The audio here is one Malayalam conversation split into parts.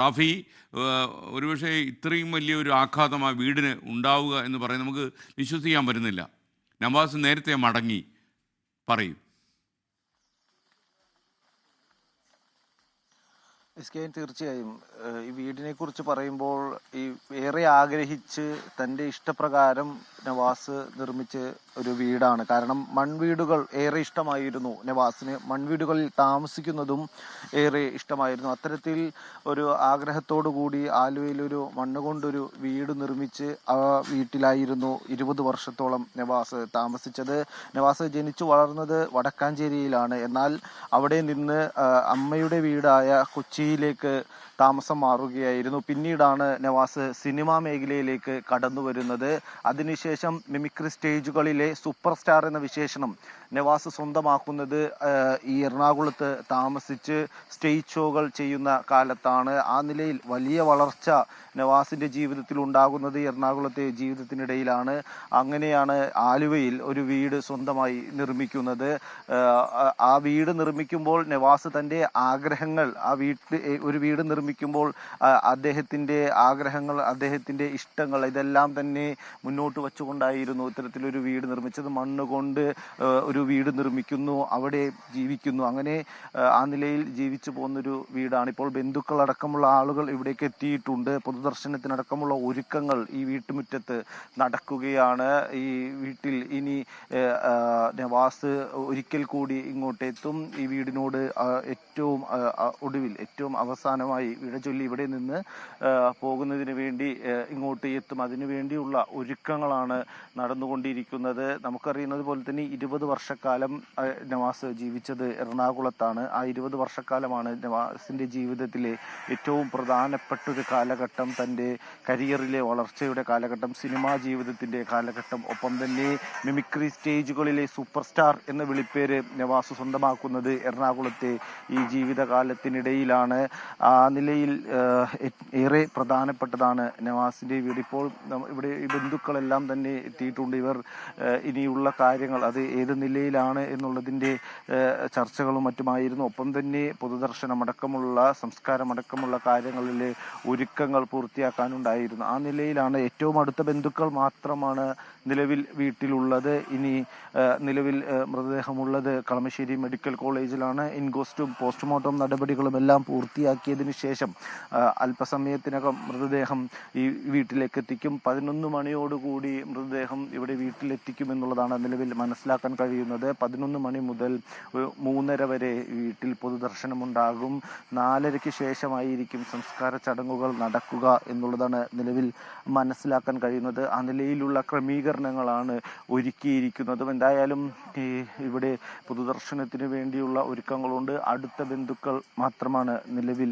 ഏഹ്, ഒരുപക്ഷെ ഇത്രയും വലിയ ഒരു ആഘാതം ആ വീടിന് ഉണ്ടാവുക എന്ന് പറയുന്നത് നമുക്ക് വിശ്വസിക്കാൻ പറ്റുന്നില്ല. നവാസ് നേരത്തെ മടങ്ങി പറയും. തീർച്ചയായും ഈ വീടിനെ കുറിച്ച് പറയുമ്പോൾ ഈ ഏറെ ആഗ്രഹിച്ച് തന്റെ ഇഷ്ടപ്രകാരം നവാസ് നിർമ്മിച്ച് ഒരു വീടാണ്. കാരണം മൺവീടുകൾ ഏറെ ഇഷ്ടമായിരുന്നു നവാസിന്. മൺവീടുകളിൽ താമസിക്കുന്നതും ഏറെ ഇഷ്ടമായിരുന്നു. അത്തരത്തിൽ ഒരു ആഗ്രഹത്തോടു കൂടി ആലുവയിൽ ഒരു മണ്ണ് കൊണ്ടൊരു വീട് നിർമ്മിച്ച് ആ വീട്ടിലായിരുന്നു ഇരുപത് വർഷത്തോളം നവാസ് താമസിച്ചത്. നവാസ് ജനിച്ചു വളർന്നത് വടക്കാഞ്ചേരിയിലാണ്. എന്നാൽ അവിടെ നിന്ന് അമ്മയുടെ വീടായ കൊച്ചിയിലേക്ക് താമസം മാറുകയായിരുന്നു. പിന്നീടാണ് നവാസ് സിനിമാ മേഖലയിലേക്ക് കടന്നു വരുന്നത് അതിനുശേഷം മിമിക്രി സ്റ്റേജുകളിലെ സൂപ്പർ സ്റ്റാർ എന്ന വിശേഷണം നവാസ് സ്വന്തമാക്കുന്നത് ഈ എറണാകുളത്ത് താമസിച്ച് സ്റ്റേജ് ഷോകൾ ചെയ്യുന്ന കാലത്താണ്. ആ നിലയിൽ വലിയ വളർച്ച നവാസിന്റെ ജീവിതത്തിൽ ഉണ്ടാകുന്നത് എറണാകുളത്തെ ജീവിതത്തിനിടയിലാണ്. അങ്ങനെയാണ് ആലുവയിൽ ഒരു വീട് സ്വന്തമായി നിർമ്മിക്കുന്നത്. ആ, വീട് നിർമ്മിക്കുമ്പോൾ നവാസ് തന്റെ ആഗ്രഹങ്ങൾ ആ വീട്ട് ഒരു വീട് നിർമ്മിക്കുമ്പോൾ അദ്ദേഹത്തിന്റെ ആഗ്രഹങ്ങൾ അദ്ദേഹത്തിന്റെ ഇഷ്ടങ്ങൾ ഇതെല്ലാം തന്നെ മുന്നോട്ട് വച്ചുകൊണ്ടായിരുന്നു ഇത്തരത്തിലൊരു വീട് നിർമ്മിച്ചത്. മണ്ണ് കൊണ്ട് ആ, ഒരു വീട് നിർമ്മിക്കുന്നു അവിടെ ജീവിക്കുന്നു. അങ്ങനെ ആ, നിലയിൽ ജീവിച്ചു പോകുന്നൊരു വീടാണ് ഇപ്പോൾ ബന്ധുക്കളടക്കമുള്ള ആളുകൾ ഇവിടേക്ക് എത്തിയിട്ടുണ്ട്. പൊതുദർശനത്തിനടക്കമുള്ള ഒരുക്കങ്ങൾ ഈ വീട്ടുമുറ്റത്ത് നടക്കുകയാണ്. ഈ വീട്ടിൽ ഇനി നവാസ് ഒരിക്കൽ കൂടി ഇങ്ങോട്ടെത്തും. ഈ വീടിനോട് ഏറ്റവും ഒടുവിൽ ഏറ്റവും അവസാനമായി വിട ചൊല്ലി ഇവിടെ നിന്ന് പോകുന്നതിന് വേണ്ടി ഇങ്ങോട്ട് എത്തും. അതിനു വേണ്ടിയുള്ള ഒരുക്കങ്ങളാണ് നടന്നുകൊണ്ടിരിക്കുന്നത്. നമുക്കറിയുന്നത് പോലെ തന്നെ ഇരുപത് വർഷക്കാലം നവാസ് ജീവിച്ചത് എറണാകുളത്താണ്. ആ ഇരുപത് വർഷക്കാലമാണ് നവാസിന്റെ ജീവിതത്തിലെ ഏറ്റവും പ്രധാനപ്പെട്ട ഒരു കാലഘട്ടം. തന്റെ കരിയറിലെ വളർച്ചയുടെ കാലഘട്ടം സിനിമാ ജീവിതത്തിന്റെ കാലഘട്ടം ഒപ്പം തന്നെ മിമിക്രി സ്റ്റേജുകളിലെ സൂപ്പർ സ്റ്റാർ എന്ന വിളിപ്പേര് നവാസ് സ്വന്തമാക്കുന്നത് എറണാകുളത്തെ ഈ ജീവിതകാലത്തിനിടയിലാണ് ആ നിലയിൽ ഏറെ പ്രധാനപ്പെട്ടതാണ് നവാസിന്റെ വീട്. ഇപ്പോൾ ഇവിടെ ബന്ധുക്കളെല്ലാം തന്നെ എത്തിയിട്ടുണ്ട്. ഇവർ ഇനിയുള്ള കാര്യങ്ങൾ അത് ഏത് നിലയിലാണ് എന്നുള്ളതിന്റെ ചർച്ചകളും മറ്റുമായിരുന്നു. ഒപ്പം തന്നെ പൊതുദർശനമടക്കമുള്ള സംസ്കാരമടക്കമുള്ള കാര്യങ്ങളിൽ ഒരുക്കങ്ങൾ പൂർത്തിയാക്കാനുണ്ടായിരുന്നു. ആ നിലയിലാണ് ഏറ്റവും അടുത്ത ബന്ധുക്കൾ മാത്രമാണ് നിലവിൽ വീട്ടിലുള്ളത്. ഇനി നിലവിൽ മൃതദേഹമുള്ളത് കളമശ്ശേരി മെഡിക്കൽ കോളേജിലാണ്. ഇൻകോസ്റ്റും പോസ്റ്റ്മോർട്ടം നടപടികളും എല്ലാം പൂർത്തിയാക്കിയതിന് ശേഷം അല്പസമയത്തിനകം മൃതദേഹം ഈ വീട്ടിലേക്ക് എത്തിക്കും പതിനൊന്ന് മണിയോടുകൂടി മൃതദേഹം ഇവിടെ വീട്ടിലെത്തിക്കും എന്നുള്ളതാണ് നിലവിൽ മനസ്സിലാക്കാൻ കഴിയുന്നത്. പതിനൊന്ന് മണി മുതൽ മൂന്നര വരെ വീട്ടിൽ പൊതുദർശനമുണ്ടാകും. നാലരയ്ക്ക് ശേഷമായിരിക്കും സംസ്കാര ചടങ്ങുകൾ നടക്കുക എന്നുള്ളതാണ് നിലവിൽ മനസ്സിലാക്കാൻ കഴിയുന്നത്. ആ നിലയിലുള്ള ക്രമീകരണങ്ങളാണ് ഒരുക്കിയിരിക്കുന്നതും. എന്തായാലും ഇവിടെ പൊതുദർശനത്തിന് വേണ്ടിയുള്ള ഒരുക്കങ്ങളുണ്ട്. അടുത്ത ബന്ധുക്കൾ മാത്രമാണ് നിലവിൽ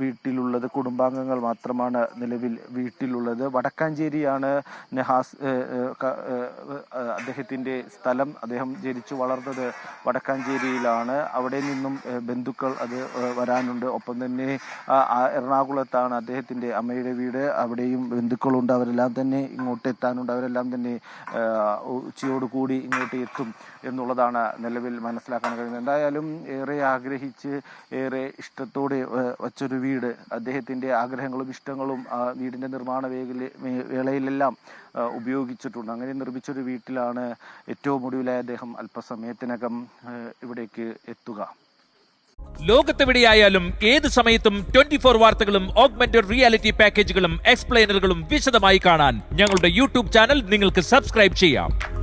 വീട്ടിലുള്ളത്. കുടുംബാംഗങ്ങൾ മാത്രമാണ് നിലവിൽ വീട്ടിലുള്ളത്. വടക്കാഞ്ചേരിയാണ് നെഹാസ് അദ്ദേഹത്തിന്റെ സ്ഥലം. അദ്ദേഹം ജനിച്ചു വളർന്നത് വടക്കാഞ്ചേരിയിലാണ്. അവിടെ നിന്നും ബന്ധുക്കൾ അത് വരാനുണ്ട്. ഒപ്പം തന്നെ എറണാകുളത്താണ് അദ്ദേഹത്തിന്റെ അമ്മയുടെ വീട്. അവിടെയും ബന്ധുക്കളുണ്ട്. അവരെല്ലാം തന്നെ ഇങ്ങോട്ട് എത്താനുണ്ട് അവരെല്ലാം തന്നെ ഉച്ചയോടുകൂടി ഇങ്ങോട്ട് എത്തും എന്നുള്ളതാണ് നിലവിൽ മനസ്സിലാക്കാൻ കഴിയുന്നത്. എന്തായാലും ഏറെ ആഗ്രഹിച്ച് ഏറെ ഇഷ്ടത്തോടെ വച്ചൊരു വീട്. അദ്ദേഹത്തിന്റെ ആഗ്രഹങ്ങളും ഇഷ്ടങ്ങളും ആ വീടിന്റെ നിർമ്മാണ വേഗല വേളയിലെല്ലാം ഉപയോഗിച്ചിട്ടുണ്ട്. അങ്ങനെ നിർമ്മിച്ചൊരു വീട്ടിലാണ് ഏറ്റവും ഒടുവിലായി അദ്ദേഹം അല്പസമയത്തിനകം ഇവിടേക്ക് എത്തുക. ലോകത്തെവിടെയായാലും ഏത് സമയത്തും ട്വന്റി ഫോർ വാർത്തകളും ഓഗ്മെന്റഡ് റിയാലിറ്റി പാക്കേജുകളും എക്സ്പ്ലെയിനറുകളും വിശദമായി കാണാൻ ഞങ്ങളുടെ യൂട്യൂബ് ചാനൽ നിങ്ങൾക്ക് സബ്സ്ക്രൈബ് ചെയ്യാം.